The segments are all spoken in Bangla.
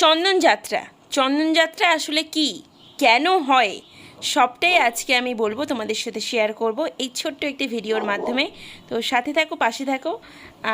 চন্দনযাত্রা চন্দনযাত্রা আসলে কি? কেন হয়? সবটাই আজকে আমি বলব তোমাদের সাথে শেয়ার করব এই ছোট্ট একটি ভিডিওর মাধ্যমে। তো সাথে থাকো পাশে থাকো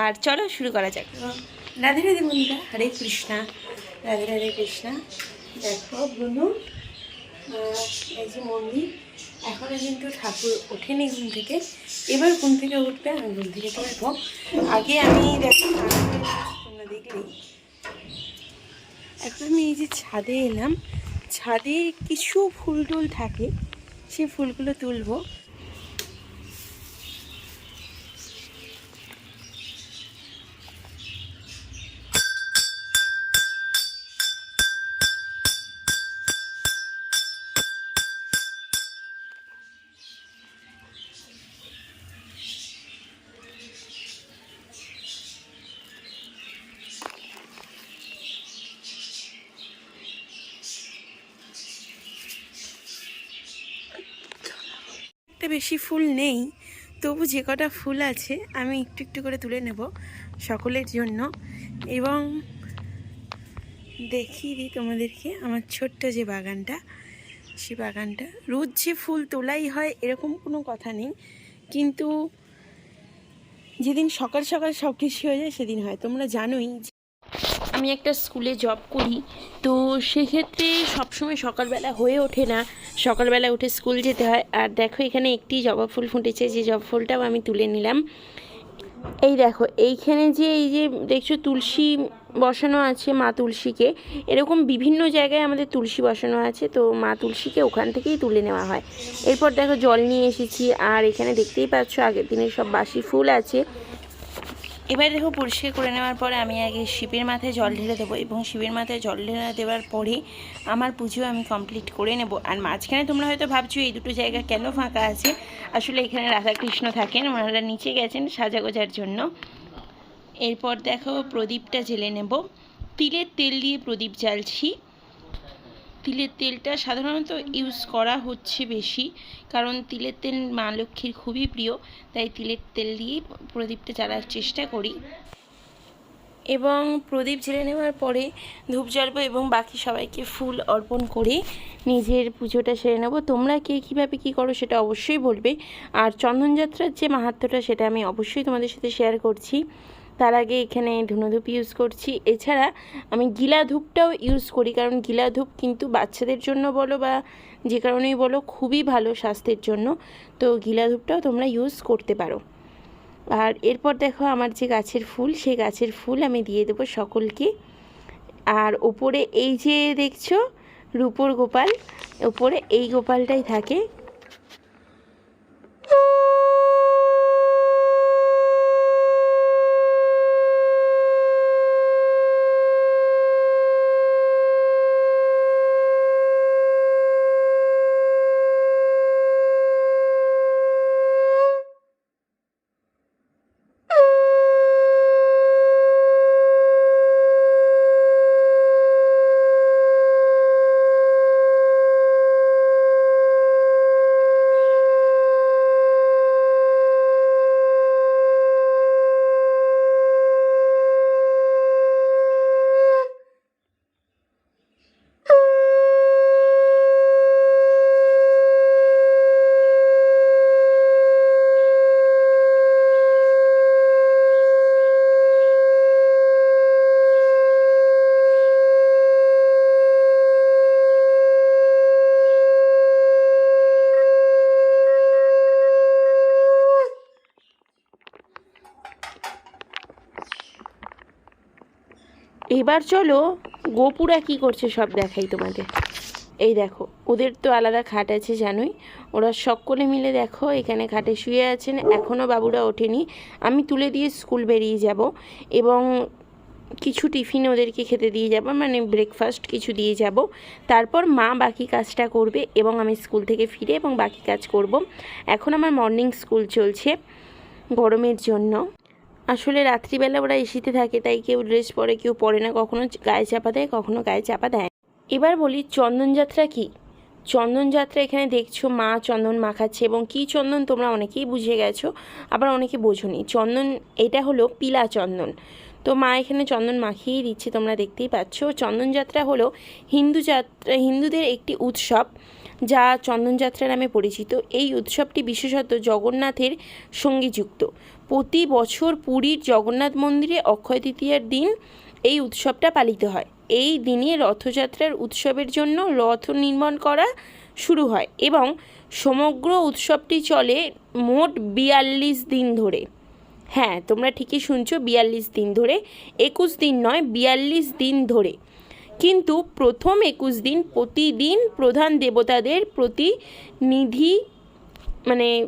আর চলো শুরু করা যাক। রাধে রাধে বন্ধুরা হরে কৃষ্ণা রাধে রাধে কৃষ্ণা। দেখো আহ, এই যে মন্দির এখনও কিন্তু ঠাকুর ওঠেনি ঘুম থেকে। এবার ঘুম থেকে উঠবে আমি ঘুম থেকে আগে আমি দেখো তোমরা এখন আমি এই যে ছাদে এলাম ছাদে কিছু ফুল টুল থাকে সে ফুলগুলো তুলবো। একটা বেশি ফুল নেই, তবু যে কটা ফুল আছে আমি একটু একটু করে তুলে নেব সকলের জন্য। এবং দেখিয়ে দিই তোমাদেরকে আমার ছোট্ট যে বাগানটা, সে বাগানটা। রোজ যে ফুল তোলাই হয় এরকম কোনো কথা নেই, কিন্তু যেদিন সকাল সকাল সব কিছু হয়ে যায় সেদিন হয়। তোমরা জানোই আমি একটা স্কুলে জব করি, তো সেক্ষেত্রে সবসময় সকালবেলা হয়ে ওঠে না। সকালবেলা উঠে স্কুল যেতে হয়। আর দেখো, এখানে একটি জবা ফুল ফুটেছে, যে জবা ফুলটাও আমি তুলে নিলাম। এই দেখো, এইখানে যে, এই যে দেখছ, তুলসী বসানো আছে মা তুলসীকে। এরকম বিভিন্ন জায়গায় আমাদের তুলসী বসানো আছে, তো মা তুলসীকে ওখান থেকেই তুলে নেওয়া হয়। এরপর দেখো, জল নিয়ে এসেছি। আর এখানে দেখতেই পাচ্ছ, আগের দিনের সব বাসি ফুল আছে। এবার দেখো পরিষ্কার করে নেওয়ার পরে আমি আগে শিবের মাথায় জল ঢেলে দেবো এবং শিবের মাথায় জল ঢেলে দেওয়ার পরে আমার পুজো আমি কমপ্লিট করে নেব। আর মাঝখানে তোমরা হয়তো ভাবছ, এই দুটো জায়গা কেন ফাঁকা আছে? আসলে এখানে রাধাকৃষ্ণ থাকেন, ওনারা নিচে গেছেন সাজাগোজার জন্য। এরপর দেখো প্রদীপটা জেলে নেব। তিলের তেল দিয়ে প্রদীপ জ্বালছি। তিলের তেলটা সাধারণত ইউজ করা হচ্ছে বেশি, কারণ তিলের তেল মা লক্ষ্মীর খুবই প্রিয়, তাই তিলের তেল দিয়েই প্রদীপটা জ্বালার চেষ্টা করি। এবং প্রদীপ জেলে নেওয়ার পরে ধূপ জ্বালবো এবং বাকি সবাইকে ফুল অর্পণ করে নিজের পুজোটা সেরে নেব। তোমরা কে কীভাবে কী করো সেটা অবশ্যই বলবে। আর চন্দনযাত্রার যে মাহাত্ম্যটা সেটা আমি অবশ্যই তোমাদের সাথে শেয়ার করছি। তার আগে এখানে ধুনোধূপ ইউজ করছি। এছাড়া আমি গিলা ধূপটাও ইউজ করি, কারণ গিলা ধূপ কিন্তু বাচ্চাদের জন্য বলো বা যে কারণেই বলো খুবই ভালো স্বাস্থ্যের জন্য। তো গিলা ধূপটাও তোমরা ইউজ করতে পারো। আর এরপর দেখো আমার যে গাছের ফুল, সেই গাছের ফুল আমি দিয়ে দেবো সকলকে। আর ওপরে এই যে দেখছ রূপোর গোপাল, ওপরে এই গোপালটাই থাকে। এবার চলো গোপুরা কি করছে সব দেখাই তোমাদের এই দেখো, ওদের তো আলাদা খাট আছে জানোই। ওরা সকলে মিলে দেখো, এখানে খাটে শুয়ে আছেন। এখনও বাবুরা ওঠেনি। আমি তুলে দিয়ে স্কুল বেরিয়ে যাব এবং কিছু টিফিন ওদেরকে খেতে দিয়ে যাব মানে ব্রেকফাস্ট কিছু দিয়ে যাব। তারপর মা বাকি কাজটা করবে এবং আমি স্কুল থেকে ফিরে এবং বাকি কাজ করব। এখন আমার মর্নিং স্কুল চলছে গরমের জন্য। আসলে রাত্রিবেলা ওরা এসিতে থাকে, তাই কেউ ড্রেস পরে, কেউ পরে না, কখনো গায়ে চাপা দেয়, কখনো গায়ে চাপা দেয় এবার বলি চন্দনযাত্রা কি? চন্দনযাত্রা এখানে দেখছ, মা চন্দন মাখাচ্ছে এবং কী চন্দন তোমরা অনেকেই বুঝে গেছো, আবার অনেকে বোঝোনি। চন্দন, এটা হলো পিলা চন্দন। তো মা এখানে চন্দন মাখিয়েই দিচ্ছে, তোমরা দেখতেই পাচ্ছ। চন্দনযাত্রা হলো হিন্দু যাত্রা, হিন্দুদের একটি উৎসব। যা চন্দনযাত্রা নামে পরিচিত। এই উৎসবটি বিশেষত জগন্নাথের সঙ্গে যুক্ত। প্রতি বছর পুরীর জগন্নাথ মন্দিরে অক্ষয় তৃতীয়ার দিন এই উৎসবটা পালিত হয়। এই দিনে রথযাত্রার উৎসবের জন্য রথ নির্মাণ করা শুরু হয় এবং সমগ্র উৎসবটি চলে মোট বিয়াল্লিশ দিন ধরে। হ্যাঁ তোমরা ঠিকই শুনছো, বিয়াল্লিশ দিন ধরে। একুশ দিন নয়, বিয়াল্লিশ দিন ধরে। কিন্তু প্রথম একুশ দিন প্রতিদিন প্রধান দেবতাদের প্রতিনিধি মানে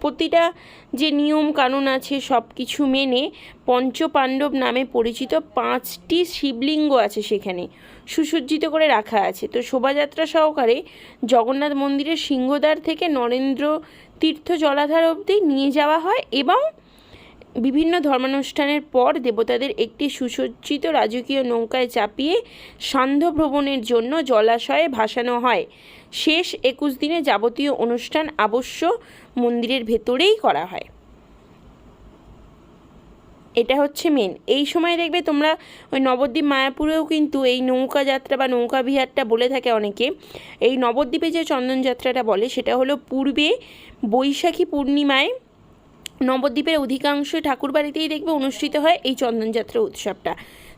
প্রতিটা যে নিয়ম কানুন আছে সব কিছু মেনে পঞ্চপাণ্ডব নামে পরিচিত পাঁচটি শিবলিঙ্গ আছে সেখানে সুসজ্জিত করে রাখা আছে। তো শোভাযাত্রা সহকারে জগন্নাথ মন্দিরের সিংহদ্বার থেকে নরেন্দ্র তীর্থ জলাধার অবধি নিয়ে যাওয়া হয় এবং বিভিন্ন ধর্মানুষ্ঠানের পর দেবতাদের একটি সুসজ্জিত রাজকীয় নৌকায় চাপিয়ে সান্ধ্য ভ্রমণের জন্য জলাশয়ে ভাসানো হয়। শেষ একুশ দিনে যাবতীয় অনুষ্ঠান অবশ্য মন্দিরের ভেতরেই করা হয়। এটা হচ্ছে মেন এই সময় দেখবে তোমরা ওই নবদ্বীপ মায়াপুরেও কিন্তু এই নৌকা যাত্রা বা নৌকা বিহারটা বলে থাকে অনেকে। এই নবদ্বীপে যে চন্দন যাত্রাটা বলে, সেটা হলো পূর্বে বৈশাখী পূর্ণিমায় নবদ্বীপের অধিকাংশ ঠাকুরবাড়িতেই দেখবে অনুষ্ঠিত হয় এই চন্দনযাত্রা উৎসবটা।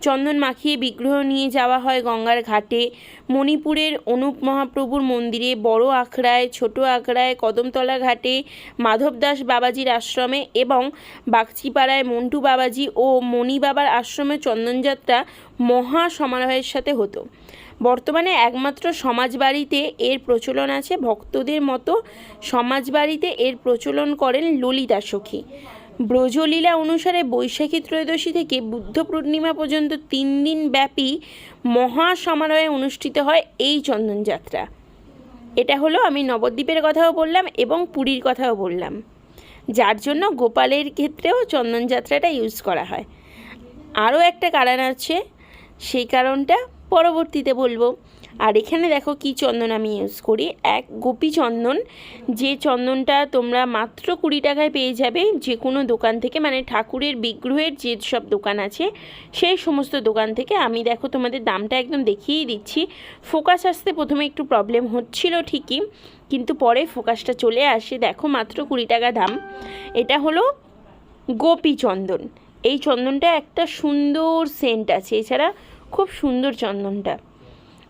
চন্দন মাখিয়ে বিগ্রহ নিয়ে যাওয়া হয় গঙ্গার ঘাটে। মণিপুরের অনুপ মহাপ্রভুর মন্দিরে বড় আখড়ায়, ছোট আখড়ায়, কদমতলা ঘাটে মাধবদাস বাবাজির আশ্রমে এবং বাগচিপাড়ায় মন্টু বাবাজি ও মণি বাবার আশ্রমে চন্দনযাত্রা মহা সমারোহের সাথে হতো। বর্তমানে একমাত্র সমাজবাড়িতে এর প্রচলন আছে। ভক্তদের মতো সমাজবাড়িতে এর প্রচলন করেন ললিতা সখী। ব্রজলীলা অনুসারে বৈশাখী ত্রয়োদশী থেকে বুদ্ধ পূর্ণিমা পর্যন্ত তিন দিন ব্যাপী মহা সমারোহে অনুষ্ঠিত হয় এই চন্দনযাত্রা এটা হলো আমি নবদ্বীপের কথাও বললাম এবং পুরীর কথাও বললাম। যার জন্য গোপালের ক্ষেত্রেও চন্দনযাত্রাটা ইউজ করা হয়। আরও একটা কারণ আছে, সেই কারণটা পরবর্তীতে বলব। আর এখানে দেখো কি চন্দন আমি ইউজ করি। এক গোপী চন্দন, যে চন্দনটা তোমরা মাত্র কুড়ি টাকায় পেয়ে যাবে যে কোনো দোকান থেকে মানে ঠাকুরের বিগ্রহের যে সব দোকান আছে, সেই সমস্ত দোকান থেকে। আমি দেখো তোমাদের দামটা একদম দেখিয়েই দিচ্ছি। ফোকাস আসতে প্রথমে একটু প্রবলেম হচ্ছিল ঠিকই, কিন্তু পরে ফোকাসটা চলে আসে। দেখো মাত্র কুড়ি টাকা দাম। এটা হলো গোপী চন্দন। এই চন্দনটা একটা সুন্দর সেন্ট আছে। এছাড়া খুব সুন্দর চন্দনটা।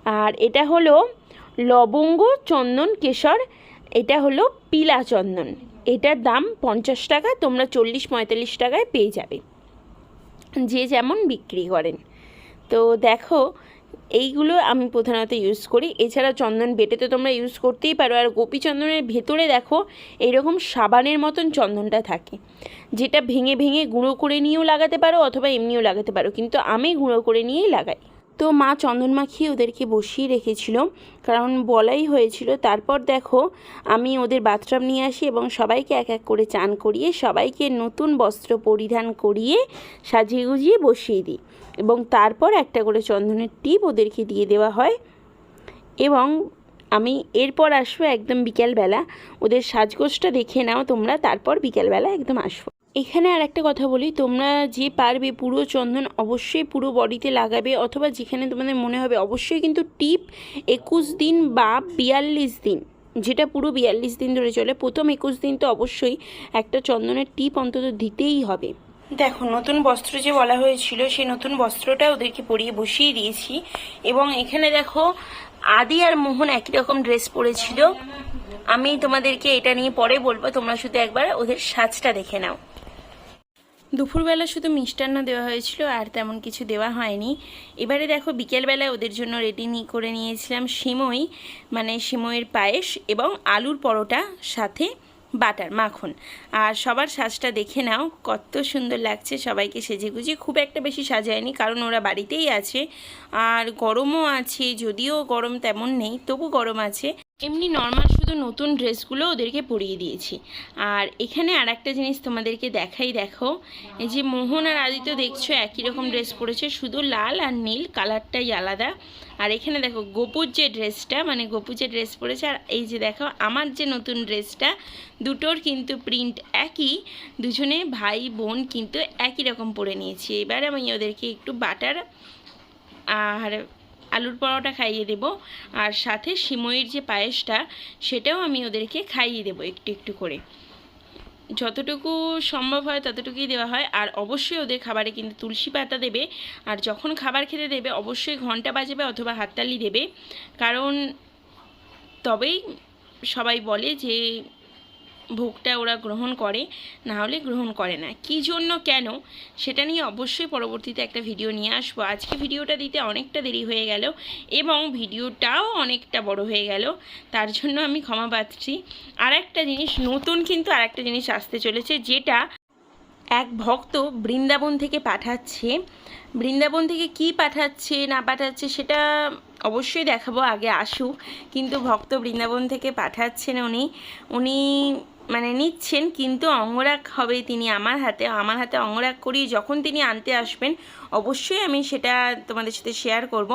আর এটা হলো লবঙ্গ চন্দন কেশর, এটা হলো পিলা চন্দন। এটার দাম পঞ্চাশ টাকা, তোমরা চল্লিশ পঁয়তাল্লিশ টাকায় পেয়ে যাবে। যে যেমন বিক্রি করেন। তো দেখো এইগুলো আমি প্রধানত ইউজ করি। এছাড়া চন্দন বেটে তো তোমরা ইউজ করতেই পারো। আর গোপী চন্দনের ভেতরে দেখো, এইরকম সাবানের মতন চন্দনটা থাকে। যেটা ভেঙে ভেঙে গুঁড়ো করে নিয়েও লাগাতে পারো অথবা এমনিও লাগাতে পারো। কিন্তু আমি গুঁড়ো করে নিয়েই লাগাই। তো মা চন্দন মাখিয়ে ওদেরকে বসিয়ে রেখেছিল। কারণ বলাই হয়েছিল, তারপর দেখো, আমি ওদের বাথটাব নিয়ে আসি এবং সবাইকে এক এক করে চান করিয়ে সবাইকে নতুন বস্ত্র পরিধান করিয়ে সাজিয়ে গুজিয়ে বসিয়ে দিই এবং তারপর একটা করে চন্দনের টিপ ওদেরকে দিয়ে দেওয়া হয় এবং আমি এরপর আসব একদম বিকেলবেলা। ওদের সাজগোজটা দেখে নাও তোমরা, তারপর বিকেলবেলা একদম আসব। এখানে আর একটা কথা বলি, তোমরা যে পারবে পুরো চন্দন অবশ্যই পুরো বডিতে লাগাবে অথবা যেখানে তোমাদের মনে হবে অবশ্যই কিন্তু টিপ একুশ দিন বা বিয়াল্লিশ দিন, যেটা পুরো বিয়াল্লিশ দিন ধরে চলে। প্রথম একুশ দিন তো অবশ্যই একটা চন্দনের টিপ অন্তত দিতেই হবে। দেখো, নতুন বস্ত্র যে বলা হয়েছিল, সেই নতুন বস্ত্রটা ওদেরকে পরিয়ে বসিয়ে দিয়েছি এবং এখানে দেখো, আদি আর মোহন একই রকম ড্রেস পরেছিল। আমি তোমাদেরকে এটা নিয়ে পরে বলব, তোমরা শুধু একবার ওদের সাজটা দেখে নাও। দুপুরবেলা শুধু মিষ্টান্ন দেওয়া হয়েছিল আর তেমন কিছু দেওয়া হয়নি। এবারে দেখো বিকেলবেলায় ওদের জন্য রেডি করে নিয়েছিলাম সিমই মানে সিমইয়ের পায়েস এবং আলুর পরোটা, সাথে বাটার, মাখন। আর সবার সাজটা দেখে নাও, কত সুন্দর লাগছে সবাইকে সেজে গুজে খুব একটা বেশি সাজায়নি, কারণ ওরা বাড়িতেই আছে। আর গরমও আছে, যদিও গরম তেমন নেই, তবু গরম আছে। এমনি নর্মাল শুধু নতুন ড্রেসগুলো ওদেরকে পরিয়ে দিয়েছি। আর এখানে আর একটা জিনিস তোমাদেরকে দেখাই দেখো। এই যে মোহন আর আদিত্য দেখছ একই রকম ড্রেস পরেছে শুধু লাল আর নীল কালারটাই আলাদা। আর এখানে দেখো গোপুর যে ড্রেসটা মানে গোপু যে ড্রেস পরেছে আর এই যে দেখো আমার যে নতুন ড্রেসটা দুটোর কিন্তু প্রিন্ট একই দুজনে ভাই বোন কিন্তু একই রকম পরে নিয়েছি। এবার আমি ওদেরকে একটু বাটার আর আলুর পরোটা খাইয়ে দেব। আর সাথে সিমইয়ের যে পায়েসটা, সেটাও আমি ওদেরকে খাইয়ে দেবো একটু একটু করে। যতটুকু সম্ভব হয় ততটুকুই দেওয়া হয়। আর অবশ্যই ওদের খাবারে কিন্তু তুলসী পাতা দেবে। আর যখন খাবার খেতে দেবে, অবশ্যই ঘণ্টা বাজাবে অথবা হাততালি দেবে। কারণ তবেই সবাই বলে যে ভোগটা ওরা গ্রহণ করে, না হলে গ্রহণ করে না। কী জন্য কেন? সেটা নিয়ে অবশ্যই পরবর্তীতে একটা ভিডিও নিয়ে আসব। আজকে ভিডিওটা দিতে অনেকটা দেরি হয়ে গেল এবং ভিডিওটাও অনেকটা বড় হয়ে গেল। তার জন্য আমি ক্ষমা পাচ্ছি। আর একটা জিনিস, নতুন কিন্তু আর একটা জিনিস আসতে চলেছে, যেটা এক ভক্ত বৃন্দাবন থেকে পাঠাচ্ছে। বৃন্দাবন থেকে কি পাঠাচ্ছে, না পাঠাচ্ছে, সেটা অবশ্যই দেখাবো, আগে আসুক। কিন্তু ভক্ত বৃন্দাবন থেকে পাঠাচ্ছেন উনি। উনি মানে নিচ্ছেন, কিন্তু অঙ্গরাগ হবে তিনি আমার হাতে। আমার হাতে অঙ্গরাগ করিয়ে যখন তিনি আনতে আসবেন, অবশ্যই আমি সেটা তোমাদের সাথে শেয়ার করব।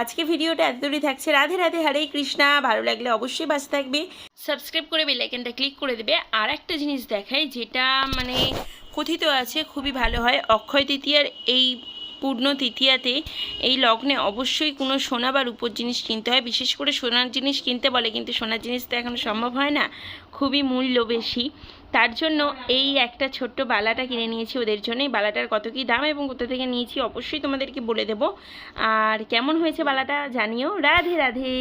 আজকে ভিডিওটা এত দূরই থাকছে। রাধে রাধে, হরে কৃষ্ণা। ভালো লাগলে অবশ্যই বাস থাকবে। সাবস্ক্রাইব করে বেলাইকেনটা ক্লিক করে দেবে। আর একটা জিনিস দেখাই, যেটা মানে কথিত আছে, খুবই ভালো হয়। অক্ষয় তৃতীয়ার এই পূর্ণ তৃতীয়াতে এই লগ্নে অবশ্যই কোনো সোনা বা রূপোর জিনিস কিনতে হয়। বিশেষ করে সোনার জিনিস কিনতে বলে কিন্তু সোনার জিনিস তো এখন সম্ভব হয় না, খুবই মূল্য বেশি। তার জন্য এই একটা ছোট্ট বালাটা কিনে নিয়েছি ওদের জন্য এই বালাটার কত কী দাম এবং কোথা থেকে নিয়েছি অবশ্যই তোমাদেরকে বলে দেবো। আর কেমন হয়েছে বালাটা জানিও। রাধে রাধে।